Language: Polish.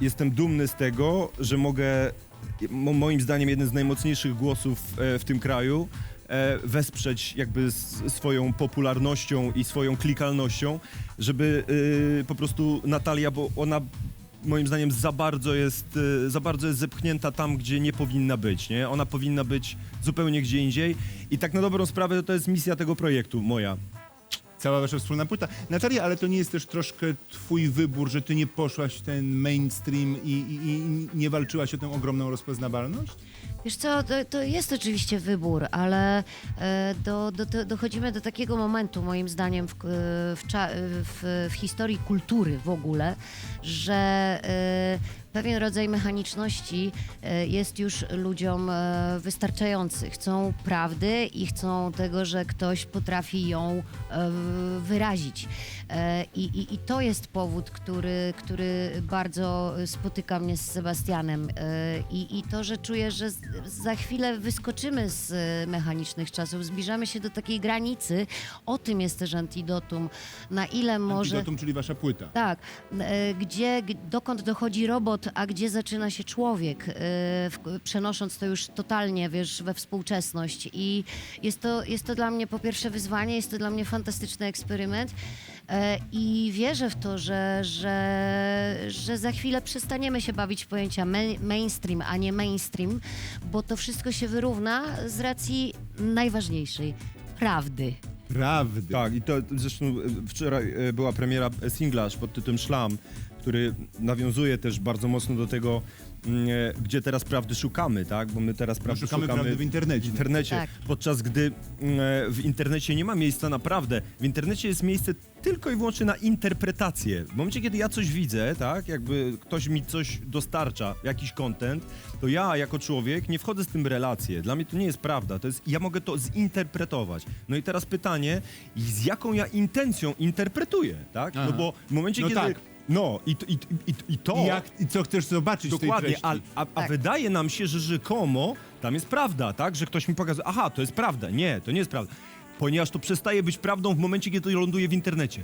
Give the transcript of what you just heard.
jestem dumny z tego, że mogę, mo- moim zdaniem, jeden z najmocniejszych głosów e, w tym kraju, e, wesprzeć jakby swoją popularnością i swoją klikalnością, żeby y, po prostu Natalia, bo ona moim zdaniem za bardzo jest, za bardzo jest zepchnięta tam, gdzie nie powinna być, nie? Ona powinna być zupełnie gdzie indziej i tak na dobrą sprawę to jest misja tego projektu, moja. Cała wasza wspólna płyta. Natalia, ale to nie jest też troszkę twój wybór, że ty nie poszłaś w ten mainstream i, i, i nie walczyłaś o tę ogromną rozpoznawalność? Wiesz co, to, to jest oczywiście wybór, ale e, do, do, do, dochodzimy do takiego momentu, moim zdaniem, w, k- w, w, w historii kultury w ogóle, że e, pewien rodzaj mechaniczności e, jest już ludziom e, wystarczający. Chcą prawdy i chcą tego, że ktoś potrafi ją e, wyrazić. I, i, I to jest powód, który, który bardzo spotyka mnie z Sebastianem. I, I to, że czuję, że za chwilę wyskoczymy z mechanicznych czasów, zbliżamy się do takiej granicy. O tym jest też antidotum. Na ile może. Antidotum, czyli wasza płyta. Tak, gdzie, dokąd dochodzi robot, a gdzie zaczyna się człowiek, e, w, przenosząc to już totalnie, wiesz, we współczesność. I jest to, jest to dla mnie po pierwsze wyzwanie, jest to dla mnie fantastyczny eksperyment e, i wierzę w to, że, że, że za chwilę przestaniemy się bawić pojęcia ma- mainstream, a nie mainstream, bo to wszystko się wyrówna z racji najważniejszej, prawdy. Prawdy. Tak, i to zresztą e, wczoraj e, była premiera singla pod tytułem Szlam, który nawiązuje też bardzo mocno do tego, mm, e, gdzie teraz prawdy szukamy, tak? Bo my teraz prawdy szukamy prawdy w internecie. W internecie, Tak. podczas gdy mm, e, w internecie nie ma miejsca na prawdę. W internecie jest miejsce tylko i wyłącznie na interpretację. W momencie, kiedy ja coś widzę, tak, jakby ktoś mi coś dostarcza, jakiś content, to ja jako człowiek nie wchodzę z tym w relacje. Dla mnie to nie jest prawda. To jest, ja mogę to zinterpretować. No i teraz pytanie, i z jaką ja intencją interpretuję, tak? Aha. No bo w momencie, No kiedy... tak. No i, i, i, i to... I, jak, I co chcesz zobaczyć w tej Dokładnie, treści? a, a, a Tak. wydaje nam się, że rzekomo tam jest prawda, tak? Że ktoś mi pokazuje, aha, to jest prawda. Nie, to nie jest prawda. Ponieważ to przestaje być prawdą w momencie, kiedy to ląduje w internecie.